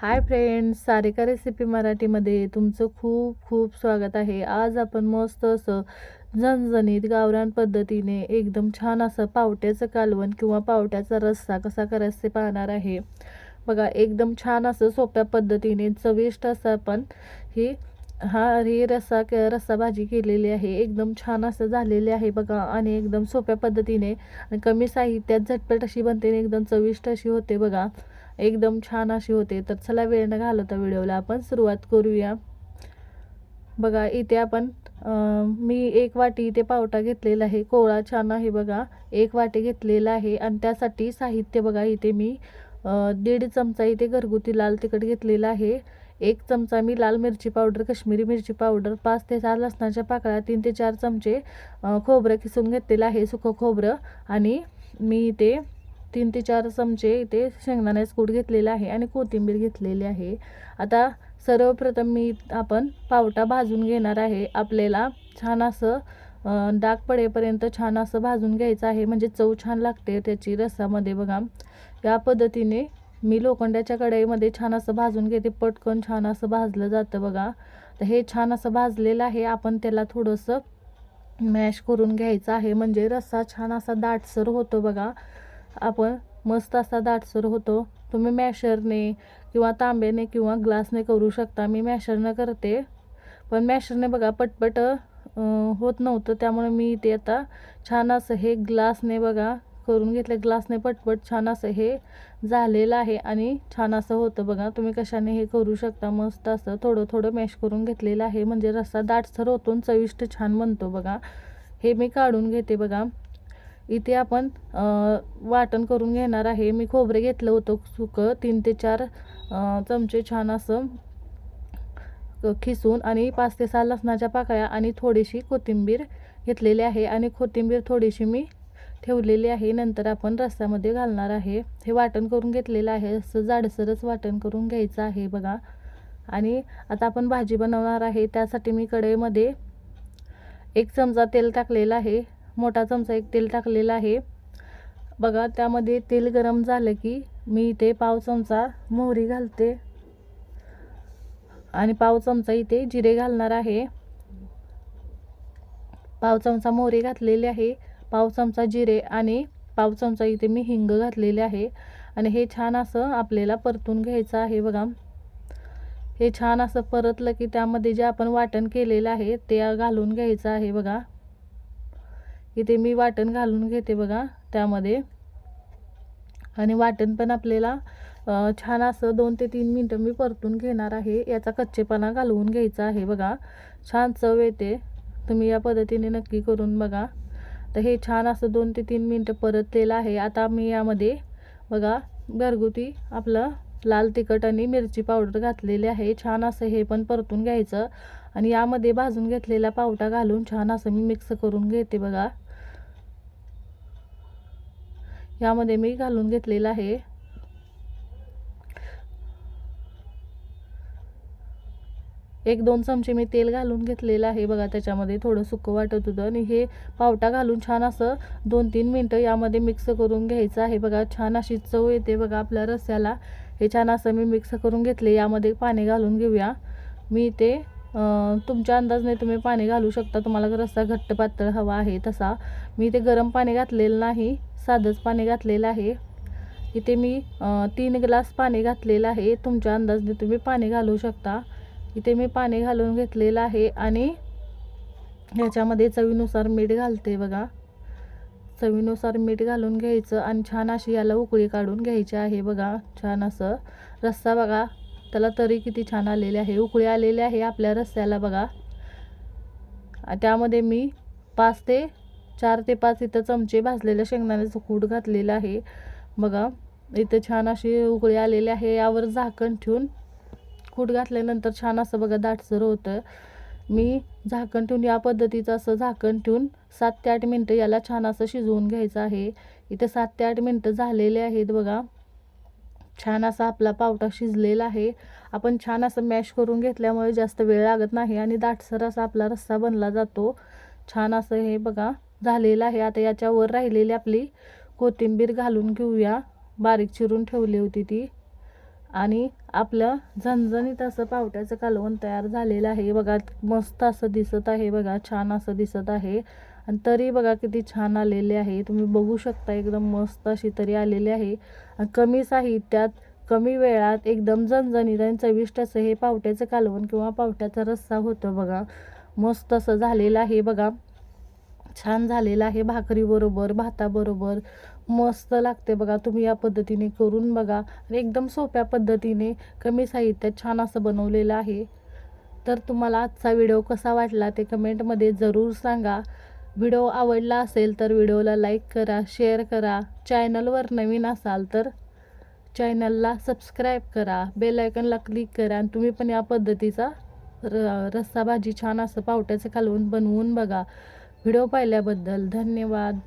Hi friends Sarika recipe मराठीमध्ये तुमचं खूप खूप स्वागत आहे. आज आपण मस्त असं झणझणीत गावरान पद्धतीने एकदम छान असं पावट्याचं कालवण किंवा पावट्याचा रस्सा कसा करायचं ते पाहणार आहे. बघा एकदम छान असं सोप्या पद्धतीने चविष्ट असं आपण ही हा ही रस्सा क रस्सा भाजी केलेली आहे. एकदम छान असं झालेले आहे बघा आणि एकदम सोप्या पद्धतीने आणि कमी साहित्यात झटपट अशी बनते आणि एकदम चविष्ट अशी होते बघा. एकदम छान अशी होते. तर चला वेळ न घालवता व्हिडिओला आपण सुरुवात करूया. बघा इथे आपण मी एक वाटी इथे पावटा घेतलेला आहे. कोवळा छान आहे बघा. एक वाटी घेतलेला आहे. आणि त्यासाठी साहित्य बघा इथे मी दीड चमचा इथे घरगुती लाल तिखट घेतलेला आहे. एक चमचा मी लाल मिरची पावडर कश्मीरी मिरची पावडर पाच ते सहा लसणाच्या पाकळ्या तीन ते चार चमचे खोबरं किसून घेतलेलं आहे सुकं खोबरं. आणि मी इथे तीन ते चार चमचे इथे शेंगदाण्याचं कूट घेतलेला आहे आणि कोथिंबीर घेतलेली आहे. आता सर्वप्रथम मी आपण पावटा भाजून घेणार आहे. आपल्याला छान असं डाग पडेपर्यंत छान असं भाजून घ्यायचं आहे. म्हणजे चव छान लागते त्याची रसामध्ये बघा. या पद्धतीने मी लोखंडाच्या कढईमध्ये छान असं भाजून घेते. पटकन छान असं भाजलं जातं बघा. तर हे छान असं भाजलेलं आहे. आपण त्याला थोडंसं मॅश करून घ्यायचं आहे. म्हणजे रस्सा छान असा दाटसर होतो बघा. आपण मस्त असा दाटसर होतो. तुम्ही मॅशरने किंवा तांब्याने किंवा ग्लासने करू शकता. मी मॅशरनं करते. पण मॅशरने बघा पटपट होत नव्हतं. त्यामुळे मी ते आता छान असं हे ग्लासने बघा करून घेतलं. ग्लासने पटपट छान असं हे झालेलं आहे आणि छान असं होतं बघा. तुम्ही कशाने हे करू शकता. मस्त असं थोडं थोडं मॅश करून घेतलेलं आहे. म्हणजे रस्सा दाटसर होतो चविष्ट छान बनतो बघा. हे मी काढून घेते बघा. इथे आपण वाटण करून घेणार आहे. मी खोबरे घेतलं होतं सुकं. तीन ते चार चमचे छान असं खिसून आणि पाच ते सहा लसणाच्या पाकळ्या आणि थोडीशी कोथिंबीर घेतलेली आहे. आणि कोथिंबीर थोडीशी मी ठेवलेली आहे. नंतर आपण रस्त्यामध्ये घालणार आहे. हे वाटण करून घेतलेलं आहे. असं जाडसरच वाटण करून घ्यायचं आहे बघा. आणि आता आपण भाजी बनवणार आहे. त्यासाठी मी कढईमध्ये एक चमचा तेल टाकलेलं आहे. मोठा चमचा एक तेल टाकलेलं आहे. बघा त्यामध्ये तेल गरम झालं की मी इथे पाव चमचा मोहरी घालते. आणि पाव चमचा इथे जिरे घालणार आहे. पाव चमचा मोहरी घातलेली आहे पाव चमचा जिरे आणि पाव चमचा इथे मी हिंग घातलेले आहे. आणि हे छान असं आपल्याला परतून घ्यायचं आहे बघा. हे छान असं परतलं की त्यामध्ये जे आपण वाटण केलेलं आहे ते घालून घ्यायचं आहे बघा. इथे मी वाटण घालून घेते बघा त्यामध्ये. आणि वाटण पण आपल्याला छान असं दोन ते तीन मिनटं मी परतून घेणार आहे. याचा कच्चेपणा घालवून घ्यायचा आहे बघा. छान चव येते. तुम्ही या पद्धतीने नक्की करून बघा. तर हे छान असं दोन ते तीन मिनटं परतलेलं आहे. आता मी यामध्ये बघा घरगुती आपलं लाल तिखट आणि मिरची पावडर घातलेली आहे. छान असं हे पण परतून घ्यायचं. आणि यामध्ये भाजून घेतलेला पावटा घालून छान असं मी मिक्स करून घेते बघा. यामध्ये मी घालून घेतलेलं आहे. एक दोन चमचे मी तेल घालून घेतलेलं आहे. बघा त्याच्यामध्ये थोडं सुकं वाटत होतं आणि हे पावटा घालून छान असं दोन तीन मिनटं यामध्ये मिक्स करून घ्यायचं आहे. बघा छान अशी चव येते बघा आपल्या रस्स्याला हे छान असं मी मिक्स करून घेतले. यामध्ये पाणी घालून घेऊया. मी ते तुमच्या अंदाजने तुम्ही पाणी घालू शकता. तुम्हाला जर रस्सा घट्ट पातळ हवा आहे तसा. मी ते गरम पाणी घातलेलं नाही. साधंच पाणी घातलेलं आहे. इथे मी तीन ग्लास पाणी घातलेलं आहे. तुमच्या अंदाजने तुम्ही पाणी घालू शकता. इथे मी पाणी घालून घेतलेलं आहे आणि ह्याच्यामध्ये चवीनुसार मीठ घालते बघा. चवीनुसार मीठ घालून घ्यायचं आणि छान अशी याला उकळी काढून घ्यायची आहे बघा. छान असं रस्सा बघा. त्याला तरी किती छान आलेले आहे उकळी आलेले आहे आपल्या रस्त्याला बघा. त्यामध्ये मी पाच ते चार ते पाच इथं चमचे भाजलेल्या शेंगदाण्याचं कूट घातलेलं आहे. बघा इथं छान अशी उकळी आलेली आहे. यावर झाकण ठेवून कूट घातल्यानंतर छान असं बघा दाटसर होतं. मी झाकण ठेवून या पद्धतीचं असं झाकण ठेवून सात ते आठ मिनटं याला छान असं शिजवून घ्यायचं आहे. इथं सात ते आठ मिनटं झालेले आहेत बघा. छान असा आपला पावटा शिजलेला आहे. आपण छान असं मॅश करून घेतल्यामुळे जास्त वेळ लागत नाही आणि दाटसर असा आपला रस्सा बनला जातो. छान असं हे बघा झालेलं आहे. आता याच्यावर राहिलेली आपली कोथिंबीर घालून घेऊया. बारीक चिरून ठेवली होती ती. आणि आपलं झणझणीत असं पावट्याचं कालवण तयार झालेलं आहे. बघा मस्त असं दिसत आहे बघा. छान असं दिसत आहे. आणि तरी बघा किती छान आलेले आहे. तुम्ही बघू शकता एकदम मस्त अशी तरी आलेली आहे. आणि कमी साहित्यात कमी वेळात एकदम झणझणीत आणि चविष्ट असं हे पावट्याचं कालवण किंवा पावट्याचा रस्सा होतं बघा. मस्त असं झालेलं आहे बघा. छान झालेलं आहे भाकरीबरोबर भाताबरोबर. मस्त लागते बघा तुम्ही या पद्धतीने करून बघा. आणि एकदम सोप्या पद्धतीने कमी साहित्यात छान असं बनवलेलं आहे. तर तुम्हाला आजचा व्हिडिओ कसा वाटला ते कमेंटमध्ये जरूर सांगा. व्हिडिओ आवडला असेल तर व्हिडिओला लाईक करा शेअर करा. चॅनलवर नवीन असाल तर चॅनलला सबस्क्राईब करा. बेल आयकनला क्लिक करा आणि तुम्ही पण या पद्धतीचा र रस्सा भाजी छान असं पावट्याचं कालवून बनवून बघा. व्हिडिओ पाहिल्याबद्दल धन्यवाद.